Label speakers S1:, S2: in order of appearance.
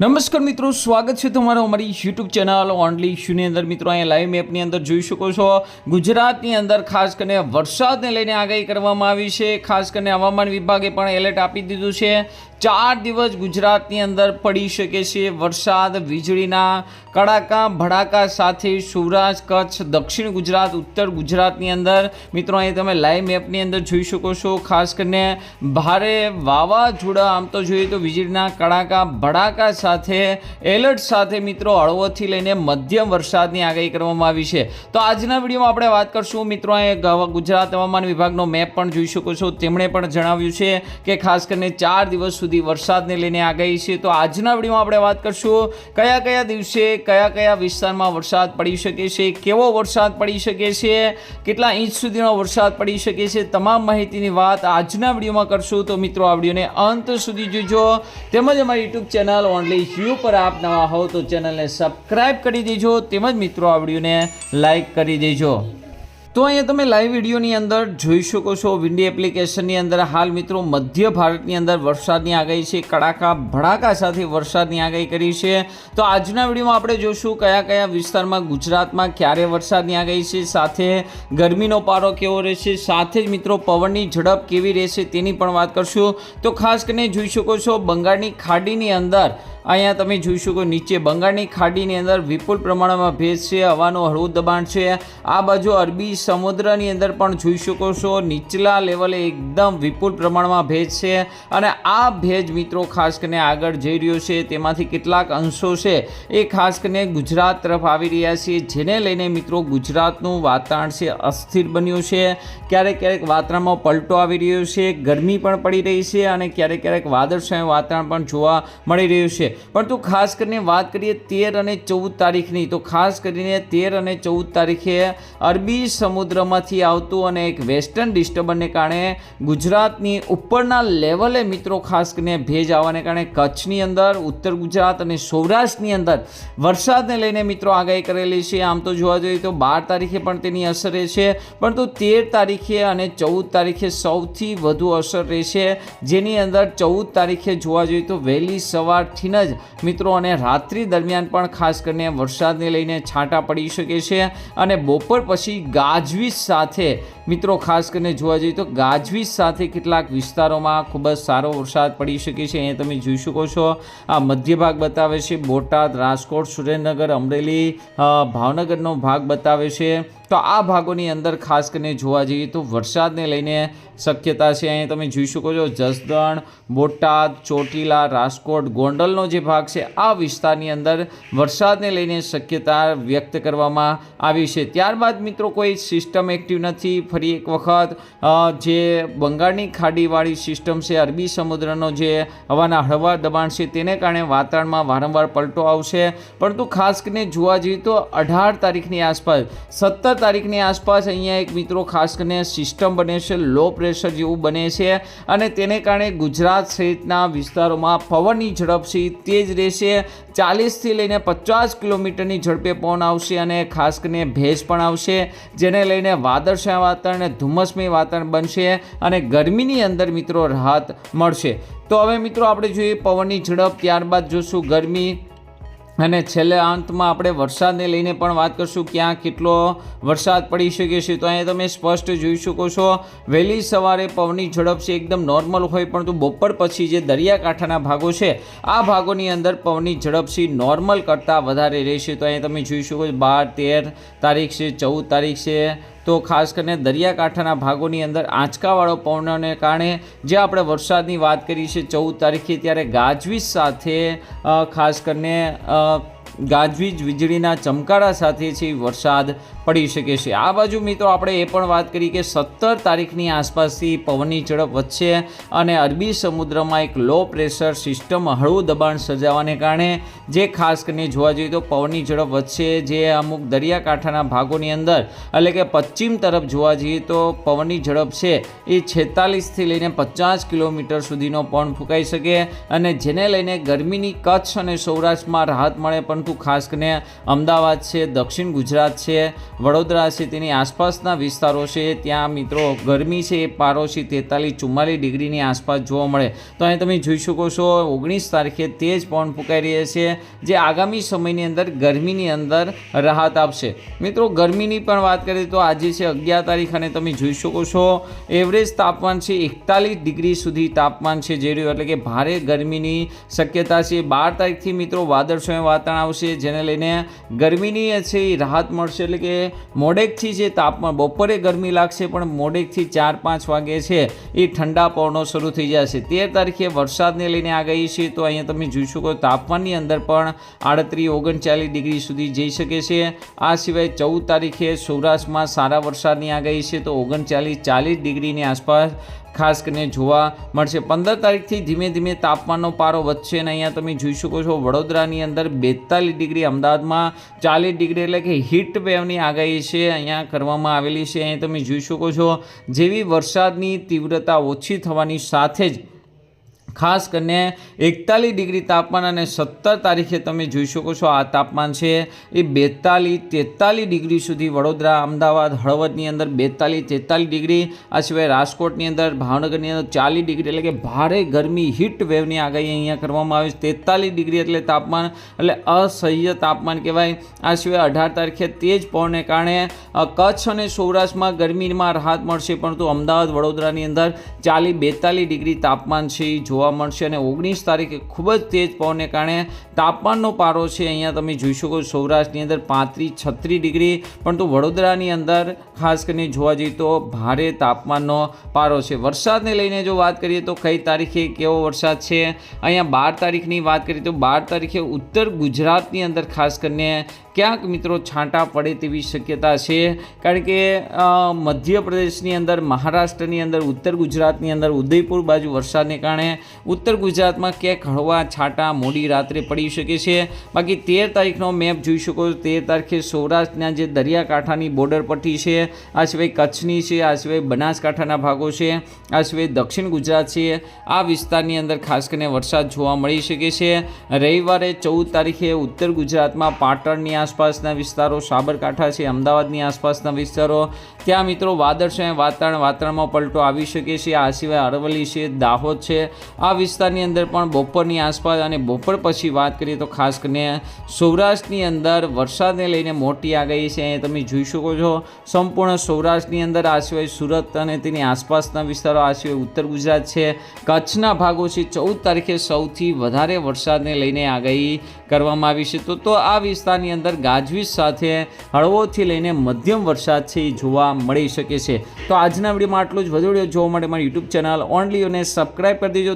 S1: નમસ્કાર મિત્રો, સ્વાગત છે તમારો અમારી યુટ્યુબ ચેનલ ઓનલી ઇશ્યુની અંદર. મિત્રો, અહીંયા લાઈવ મેપની અંદર જોઈ શકો છો. ગુજરાતની અંદર ખાસ કરીને વરસાદને લઈને આગાહી કરવામાં આવી છે. ખાસ કરીને હવામાન વિભાગે પણ એલર્ટ આપી દીધું છે. ચાર દિવસ ગુજરાતની અંદર પડી શકે છે વરસાદ, વીજળીના કડાકા, ભડાકા સાથે સૌરાષ્ટ્ર, કચ્છ, દક્ષિણ ગુજરાત, ઉત્તર ગુજરાતની અંદર. મિત્રો, અહીં તમે લાઈવ મેપની અંદર જોઈ શકો છો. ખાસ કરીને ભારે વાવાઝોડા, આમ તો જોઈએ તો વીજળીના કડાકા, ભડાકા સાથે, એલર્ટ સાથે મિત્રો હળવોથી લઈને મધ્યમ વરસાદની આગાહી કરવામાં આવી છે. તો આજના વિડીયોમાં આપણે વાત કરશું મિત્રો, અહીં ગુજરાત હવામાન વિભાગનો મેપ પણ જોઈ શકો છો. તેમણે પણ જણાવ્યું છે કે ખાસ કરીને ચાર દિવસ સુધી વરસાદને લઈને આગાહી છે. તો આજના વિડીયોમાં આપણે વાત કરશું કયા કયા દિવસે કયા કયા વિસ્તારમાં વરસાદ પડી શકે છે, કેવો વરસાદ પડી શકે છે, કેટલા ઇંચ સુધીનો વરસાદ પડી શકે છે, તમામ માહિતીની વાત આજના વિડીયોમાં કરશું. તો મિત્રો, આ વિડીયોને અંત સુધી જોજો. તેમજ અમારી યુટ્યુબ ચેનલ ઓનલી યુ પર આપ નવા હો તો ચેનલને સબસ્ક્રાઈબ કરી દેજો. તેમજ મિત્રો, આ વિડીયોને લાઈક કરી દેજો. તો અહીંયા તમે લાઈવ વિડીયોની અંદર જોઈ શકો છો વિન્ડી એપ્લિકેશનની અંદર હાલ મિત્રો મધ્ય ભારતની અંદર વરસાદની આગાહી છે, કડાકા ભડાકા સાથે વરસાદની આગાહી કરી છે. તો આજના વિડીયોમાં આપણે જોશું કયા કયા વિસ્તારમાં ગુજરાતમાં ક્યારે વરસાદની આગાહી છે, સાથે ગરમીનો પારો કેવો રહેશે, સાથે જ મિત્રો પવનની ઝડપ કેવી રહેશે તેની પણ વાત કરશું. તો ખાસ કરીને જોઈ શકો છો, બંગાળની ખાડીની અંદર અહીંયા તમે જોઈ શકો નીચે બંગાળની ખાડીની અંદર વિપુલ પ્રમાણમાં ભેજ છે, હવાનું હળવું દબાણ છે. આ બાજુ અરબી સમુદ્રની અંદર પણ જોઈ શકો છો, નીચલા લેવલે એકદમ વિપુલ પ્રમાણમાં ભેજ છે. અને આ ભેજ મિત્રો ખાસ કરીને આગળ જઈ રહ્યો છે. તેમાંથી કેટલાક અંશો છે એ ખાસ કરીને ગુજરાત તરફ આવી રહ્યા છે, જેને લઈને મિત્રો ગુજરાતનું વાતાવરણ છે અસ્થિર બન્યું છે. ક્યારેક ક્યારેક વાતાવરણમાં પલટો આવી રહ્યો છે, ગરમી પણ પડી રહી છે અને ક્યારેક ક્યારેક વાદળછાયું વાતાવરણ પણ જોવા મળી રહ્યું છે. પરંતુ ખાસ કરીને વાત કરીએ તેર અને ચૌદ તારીખની, તો ખાસ કરીને તેર અને ચૌદ તારીખે અરબી સમુદ્રમાંથી આવતું અને એક વેસ્ટર્ન ડિસ્ટર્બન્સને કારણે ગુજરાતની ઉપરના લેવલે મિત્રો ખાસ કરીને ભેજ આવવાને કારણે કચ્છની અંદર, ઉત્તર ગુજરાત અને સૌરાષ્ટ્રની અંદર વરસાદને લઈને મિત્રો આગાહી કરેલી છે. આમ તો જોવા જોઈએ તો બાર તારીખે પણ તેની અસર રહેશે, પરંતુ તેર તારીખે અને ચૌદ તારીખે સૌથી વધુ અસર રહેશે. જેની અંદર ચૌદ તારીખે જોવા જોઈએ તો વહેલી સવારથી જ મિત્રો, અને રાત્રિ દરમિયાન પણ ખાસ કરીને વરસાદને લઈને છાંટા પડી શકે છે. અને બપોર પછી ગાજવીજ સાથે, મિત્રો, ખાસ કરીને જોવા જઈએ તો ગાજવીજ સાથે કેટલાક વિસ્તારોમાં ખૂબ જ સારો વરસાદ પડી શકે છે. અહીંયા તમે જોઈ શકો છો, આ મધ્ય ભાગ બતાવે છે. બોટાદ, રાજકોટ, સુરેન્દ્રનગર, અમરેલી ભાવનગરનો ભાગ બતાવે છે. તો આ ભાગોની અંદર ખાસ કરીને જોવા જઈએ તો વરસાદને લઈને શક્યતા છે. અહીંયા તમે જોઈ શકો છો જસદણ, બોટાદ, ચોટીલા, રાજકોટ, ગોંડલનો જે ભાગ છે, આ વિસ્તારની અંદર વરસાદને લઈને શક્યતા વ્યક્ત કરવામાં આવી છે. ત્યારબાદ મિત્રો કોઈ સિસ્ટમ એક્ટિવ નથી. ફરી એક વખત જે બંગાળની ખાડીવાળી સિસ્ટમ છે, અરબી સમુદ્રનો જે હવાના હળવા દબાણ છે, તેને કારણે વાતાવરણમાં વારંવાર પલટો આવશે. પરંતુ ખાસ કરીને જોવા જઈએ તો અઢાર તારીખની આસપાસ સત્તર તારીખની આસપાસ અહીંયા એક મિત્રો ખાસ કરીને સિસ્ટમ બને છે, લો પ્રેશર જેવું બને છે અને તેને કારણે ગુજરાત સહિતના વિસ્તારોમાં પવનની ઝડપ એ તેજ રહેશે. ચાલીસથી લઈને પચાસ કિલોમીટરની ઝડપે પવન આવશે અને ખાસ કરીને ભેજ પણ આવશે, જેને લઈને વાદળછાયા વાતાવરણ અને ધુમ્મસમય વાતાવરણ બનશે અને ગરમીની અંદર મિત્રો રાહત મળશે. તો હવે મિત્રો આપણે જોઈએ પવનની ઝડપ, ત્યારબાદ જોશું ગરમી. અને છેલ્લે અંતમાં આપણે વરસાદને લઈને પણ વાત કરશું ક્યાં કેટલો વરસાદ પડી શકે છે. તો અહીંયા તમે સ્પષ્ટ જોઈ શકો છો, વહેલી સવારે પવનની ઝડપ છે એકદમ નોર્મલ હોય, પરંતુ બપોર પછી જે દરિયાકાંઠાના ભાગો છે, આ ભાગોની અંદર પવનની ઝડપ છે નોર્મલ કરતાં વધારે રહેશે. તો અહીંયા તમે જોઈ શકો છો, બાર, તેર તારીખ છે, ચૌદ તારીખ છે તો ખાસ કરીને દરિયાકાંઠાના ભાગોની અંદર આંચકાવાળો પવનને કારણે જે આપણે વરસાદની વાત કરી છે ચૌદ તારીખે ત્યારે ગાજવીજ સાથે ખાસ કરીને ગાજવીજ, વીજળીના ચમકારા સાથે છે વરસાદ પડી શકે છે. આ બાજુ મિત્રો આપણે એ પણ વાત કરી કે સત્તર તારીખની આસપાસથી પવનની ઝડપ વધશે અને અરબી સમુદ્રમાં એક લો પ્રેશર સિસ્ટમ હળવું દબાણ સર્જાવાને કારણે જે ખાસ કરીને જોવા જઈએ તો પવનની ઝડપ વધશે. જે અમુક દરિયાકાંઠાના ભાગોની અંદર એટલે કે પશ્ચિમ તરફ જોવા જઈએ તો પવનની ઝડપ છે એ છેતાલીસથી લઈને પચાસ કિલોમીટર સુધીનો પવન ફૂંકાઈ શકે અને જેને લઈને ગરમીની કચ્છ અને સૌરાષ્ટ્રમાં રાહત મળે પરંતુ પરંતુ ખાસ કરીને અમદાવાદ છે, દક્ષિણ ગુજરાત છે, વડોદરા છે, તેની આસપાસના વિસ્તારો છે, ત્યાં મિત્રો ગરમી છે, એ પારો છે તેતાલીસ ચુમ્માલીસ ડિગ્રીની આસપાસ જોવા મળે. તો અહીં તમે જોઈ શકો છો, ઓગણીસ તારીખે તેજ પવન ફૂંકાઈ રહ્યા છે જે આગામી સમયની અંદર ગરમીની અંદર રાહત આપશે. મિત્રો, ગરમીની પણ વાત કરીએ તો આજે છે અગિયાર તારીખ અને તમે જોઈ શકો છો, એવરેજ તાપમાન છે એકતાલીસ ડિગ્રી સુધી તાપમાન છે, જે રહ્યું એટલે કે ભારે ગરમીની શક્યતા છે. બાર તારીખથી મિત્રો વાદળછાયું વાતાવરણ આવશે. જેને લઈને ગરમીની છે, એ રાહત મળશે. એટલે કે મોડેકથી જે તાપમાન, બપોરે ગરમી લાગશે, પણ મોડેકથી ચાર પાંચ વાગે છે, એ ઠંડા પવનો શરૂ થઈ જશે. તેર તારીખે વરસાદને લઈને આગાહી છે, તો અહીંયા તમે જોઈ શકો તાપમાનની અંદર પણ આડત્રીસ ઓગણચાલીસ ડિગ્રી સુધી જઈ શકે છે. આ સિવાય ચૌદ તારીખે સૌરાષ્ટ્રમાં સારા વરસાદની આગાહી છે, તો ઓગણચાલીસ ચાલીસ ડિગ્રીની આસપાસ ખાસ કરીને જોવા મળશે. પંદર તારીખથી ધીમે ધીમે તાપમાનનો પારો વધશે અને અહીંયા તમે જોઈ શકો છો, વડોદરાની અંદર બેતાલીસ ડિગ્રી, અમદાવાદમાં ચાલીસ ડિગ્રી એટલે કે હીટ વેવની આગાહી છે અહીંયા કરવામાં આવેલી છે. અહીં તમે જોઈ શકો છો, જેવી વરસાદની તીવ્રતા ઓછી થવાની સાથે જ ખાસ કરીને એકતાલીસ ડિગ્રી તાપમાન અને સત્તર તારીખે તમે જોઈ શકો છો આ તાપમાન છે. એ બેતાલીસ તેતાલીસ ડિગ્રી સુધી વડોદરા, અમદાવાદ, હળવદની અંદર બેતાલીસ તેતાલીસ ડિગ્રી, આ સિવાય રાજકોટની અંદર, ભાવનગરની અંદર ચાલીસ ડિગ્રી એટલે કે ભારે ગરમી હીટ વેવની આગાહી અહીંયા કરવામાં આવે છે. તેતાલીસ ડિગ્રી એટલે તાપમાન એટલે અસહ્ય તાપમાન કહેવાય. આ સિવાય અઢાર તારીખે તેજ પવનને કારણે કચ્છ અને સૌરાષ્ટ્રમાં ગરમીમાં રાહત મળશે, પરંતુ અમદાવાદ, વડોદરાની અંદર ચાલીસ બેતાલીસ ડિગ્રી તાપમાન છે. એ જોવા મળશે અને ઓગણીસ તારીખે ખૂબ જ તેજ પવનને કારણે તાપમાનનો પારો છે, અહીંયા તમે જોઈ શકો સૌરાષ્ટ્રની અંદર પાંત્રીસ છત્રીસ ડિગ્રી, પરંતુ વડોદરાની અંદર ખાસ કરીને જોવા જઈએ તો ભારે તાપમાનનો પારો છે. વરસાદને લઈને જો વાત કરીએ તો કઈ તારીખે કેવો વરસાદ છે? અહીંયા બાર તારીખની વાત કરીએ તો બાર તારીખે ઉત્તર ગુજરાતની અંદર ખાસ કરીને ક્યાંક મિત્રો છાંટા પડે તેવી શક્યતા છે. કારણ કે મધ્યપ્રદેશની અંદર, મહારાષ્ટ્રની અંદર, ઉત્તર ગુજરાતની અંદર ઉદયપુર બાજુ વરસાદને કારણે ઉત્તર ગુજરાતમાં ક્યાંક હળવા છાંટા મોડી રાત્રે પડી શકે છે. બાકી તેર તારીખનો મેપ જોઈ શકો તેર તારીખે સૌરાષ્ટ્રના જે દરિયાકાંઠાની બોર્ડર પટ્ટી છે, આ સિવાય કચ્છની છે, આ સિવાય બનાસકાંઠાના ભાગો છે, આ સિવાય દક્ષિણ ગુજરાત છે, આ વિસ્તારની અંદર ખાસ કરીને વરસાદ જોવા મળી શકે છે. રવિવારે ચૌદ તારીખે ઉત્તર ગુજરાતમાં પાટણની આસપાસના વિસ્તારો, સાબરકાંઠા છે, અમદાવાદની આસપાસના વિસ્તારો. ત્યાં મિત્રો વાદળછાયા વાતાવરણ વાતાવરણમાં પલટો આવી શકે છે. આ સિવાય અરવલ્લી છે, દાહોદ છે આ વિસ્તારની અંદર પણ બપોરની આસપાસ અને બપોર પછી વાત કરીએ તો ખાસ કરીને સૌરાષ્ટ્રની અંદર વરસાદને લઈને મોટી આગાહી છે. એ તમે જોઈ શકો છો, સંપૂર્ણ સૌરાષ્ટ્રની અંદર આ સિવાય સુરત અને તેની આસપાસના વિસ્તારો, આ સિવાય ઉત્તર ગુજરાત છે. કચ્છના ભાગો છે, ચૌદ તારીખે સૌથી વધારે વરસાદને લઈને આગાહી કરવામાં આવી છે. તો તો આ વિસ્તારની અંદર ગાજવીજ સાથે હળવોથી લઈને મધ્યમ વરસાદ છે એ જોવા મળી શકે છે. તો આજના વિડીયોમાં આટલું જ. વધુ વીડિયો જોવા માટે મારી યુટ્યુબ ચેનલ ઓનલી અને સબસ્ક્રાઈબ કરી દેજો.